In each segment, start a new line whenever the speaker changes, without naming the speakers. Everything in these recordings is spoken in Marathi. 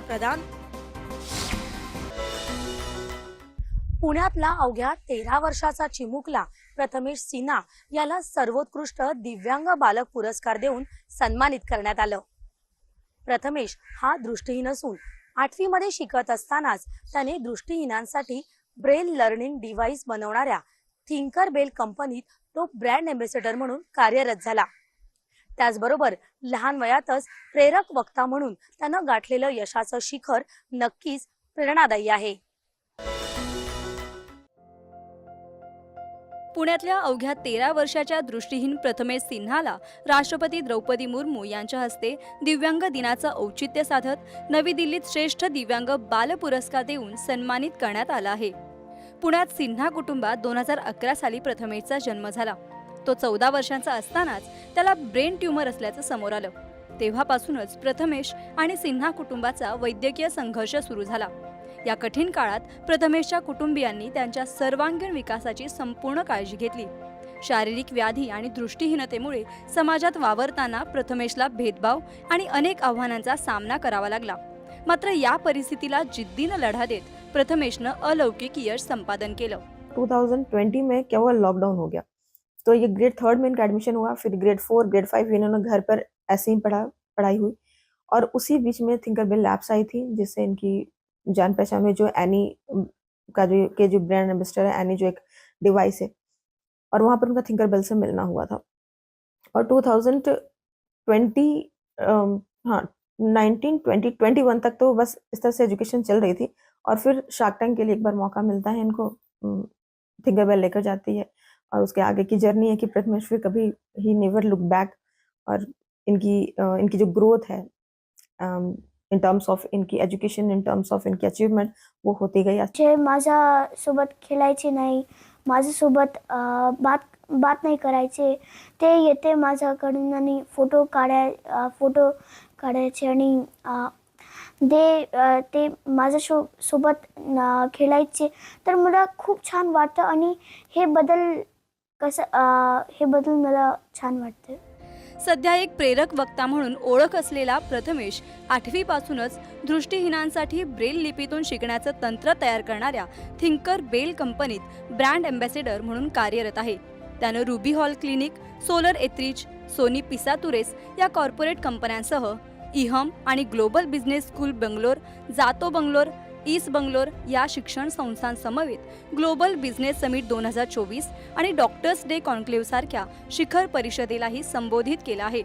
प्रधान पुण्यातला अवघ्या तेरा वर्षाचा चिमुकला प्रथमेश सिन्हा याला सर्वोत्कृष्ट दिव्यांग बालक पुरस्कार देऊन सन्मानित करण्यात आलं. प्रथमेश हा दृष्टीहीन असून आठवीमध्ये शिकत असतानाच त्याने दृष्टीहीनांसाठी ब्रेल लर्निंग डिव्हाइस बनवणाऱ्या थिंकर बेल कंपनीत तो ब्रँड एम्बेसेडर म्हणून कार्यरत झाला. त्याचबरोबर लहान वयातच प्रेरक वक्ता म्हणून त्यानं गाठलेलं यशाचं शिखर नक्कीच प्रेरणादायी आहे.
पुण्यातल्या अवघ्या तेरा वर्षाच्या दृष्टीहीन प्रथमेश सिन्हाला राष्ट्रपती द्रौपदी मुर्मू यांच्या हस्ते दिव्यांग दिनाचं औचित्य साधत नवी दिल्लीत श्रेष्ठ दिव्यांग बाल पुरस्कार देऊन सन्मानित करण्यात आला आहे. पुण्यात सिन्हा कुटुंबात दोन हजार अकरा साली प्रथमेशचा जन्म झाला. तो चौदा वर्षांचा असतानाच त्याला ब्रेन ट्यूमर असल्याचं समोर आलं. तेव्हापासूनच प्रथमेश आणि सिन्हा कुटुंबाचा वैद्यकीय संघर्ष सुरू झाला. या कठीण काळात प्रथमेशच्या कुटुंबियांनी त्यांच्या सर्वांगीण विकासाची संपूर्ण काळजी घेतली. शारीरिक व्याधी आणि दृष्टीहीनतेमुळे समाजात वावरताना प्रथमेशला भेदभाव आणि अनेक आव्हानांचा सामना करावा लागला. मात्र या परिस्थितीला जिद्दीनं लढा देत प्रथमेशनं अलौकिक यश संपादन केलं.
2020 में क्या हुआ लॉकडाउन हो गया. तो ये ग्रेड थर्ड में इनका एडमिशन हुआ फिर ग्रेड फोर ग्रेड फाइव इन्होंने घर पर ऐसे ही पढ़ा पढ़ाई हुई। और उसी बीच में थिंकर बेल लैब्स आई थी जिससे इनकी जान पहचान में जो एनी का जो के जो ब्रांड एम्बेसडर है एनी जो एक डिवाइस है। और वहाँ पर उनका थिंकर बेल से मिलना हुआ था। और 2020 अम, हाँ 19 20 21 तक तो बस इस तरह से एजुकेशन चल रही थी। और फिर शार्क टैंक के लिए एक बार मौका मिलता है इनको थिंकर बेल लेकर जाती है। और उसके आगे की जर्नी है कि प्रथमेश्वर कभी ही नेवर लुक बैक और इनकी इनकी जो ग्रोथ है इन टर्म्स ऑफ इनकी एजुकेशन इन टर्म्स ऑफ इनकी अचीवमेंट वो होती गई
जे माझ्यासोबत खेळायचे नाही माझ्यासोबत बात बात नाही करायचे ते येते माझ्याकडून आणि फोटो काढाय फोटो काढायचे आणि दे ते ते माझ्या शो सोबत खेळायचे. तर मला खूप छान वाटतं आणि हे बदल कसं हे बदल मला छान वाटतं
सध्या एक प्रेरक वक्ता म्हणून ओळख असलेला प्रथमेश आठवीपासूनच दृष्टीहीनांसाठी ब्रेल लिपीतून शिकण्याचं तंत्र तयार करणाऱ्या थिंकर बेल कंपनीत ब्रँड अँबॅसेडर म्हणून कार्यरत आहे. त्यानं रुबी हॉल क्लिनिक सोलर एथ्रिच सोनी पिसातुरेस या कॉर्पोरेट कंपन्यांसह इहम आणि ग्लोबल बिझनेस स्कूल बंगलोर जातो बंगलोर ईस्ट बंगलोर या शिक्षण संस्थांसमवेत ग्लोबल बिझनेस समिट दोन हजार चोवीस आणि डॉक्टर्स डे कॉन्क्लेव्हसारख्या शिखर परिषदेलाही संबोधित केलं आहे.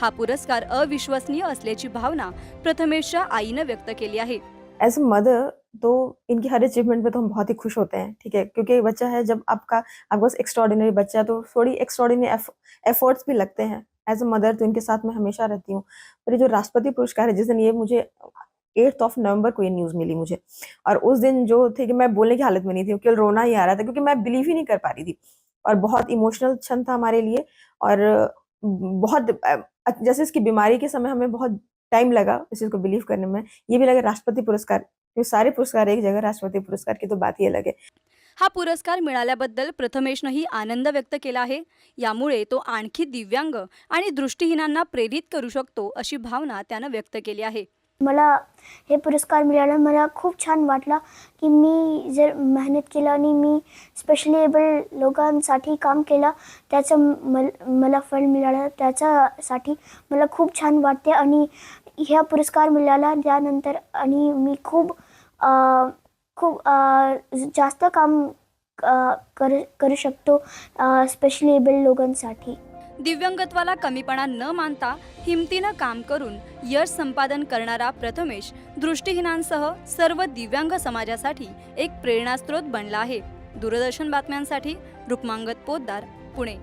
हा पुरस्कार अविश्वसनीय असल्याची भावना प्रथमेशच्या आईनं व्यक्त केली आहे.
एज अ मदर तो इनकी हर अचीवमेंट पे तो हम बहुत ही खुश होते हैं ठीक है? क्योंकि बच्चा है जब आपका आपके पास एक्स्ट्रॉर्डिनरी बच्चा है तो थोड़ी एक्स्ट्रॉर्डिनरी एफर्ट्स भी लगते हैं. एज अ मदर तो इनके साथ मैं हमेशा रहती हूँ। पर ये जो राष्ट्रपति पुरस्कार है जिस दिन ये मुझे एट्थ ऑफ़ नवंबर को ये न्यूज़ मिली मुझे। और उस दिन जो थे कि मैं बोलने की हालत में नहीं थी केवल रोना ही आ रहा था, क्योंकि मैं बिलीव ही नहीं कर पा रही थी। और बहुत इमोशनल क्षण था हमारे लिए, और बहुत जैसे इसकी बीमारी के समय हमें बहुत टाइम लगा इस चीज़ को बिलीव करने में। ये भी लगा राष्ट्रपति पुरस्कार ये सारे पुरस्कार एक जगह, राष्ट्रपति पुरस्कार की तो बात ही अलग है।
हा पुरस्कार मिळाल्याबद्दल प्रथमेशनंही आनंद व्यक्त केला आहे। यामुळे तो आणखी दिव्यांग आणि दृष्टीहीनांना प्रेरित करू शकतो अशी भावना त्यानं व्यक्त केली आहे.
मला हे पुरस्कार मिळाला. मला खूप छान वाटलं की मी जर मेहनत केलं आणि मी स्पेशली एबल लोकांसाठी काम केलं त्याचं मल मला फळ मिळालं. त्याच्यासाठी मला खूप छान वाटते आणि ह्या पुरस्कार मिळाला. त्यानंतर आणि मी खूप खूप जास्त काम कर करू शकतो स्पेशली एबल लोकांसाठी.
दिव्यांगत्वाला कमीपणा न मानता हिमतीनं काम करून यश संपादन करणारा प्रथमेश दृष्टीहीनांसह सर्व दिव्यांग समाजासाठी एक प्रेरणास्त्रोत बनला आहे. दूरदर्शन बातम्यांसाठी रुक्मांगत पोद्दार पुणे.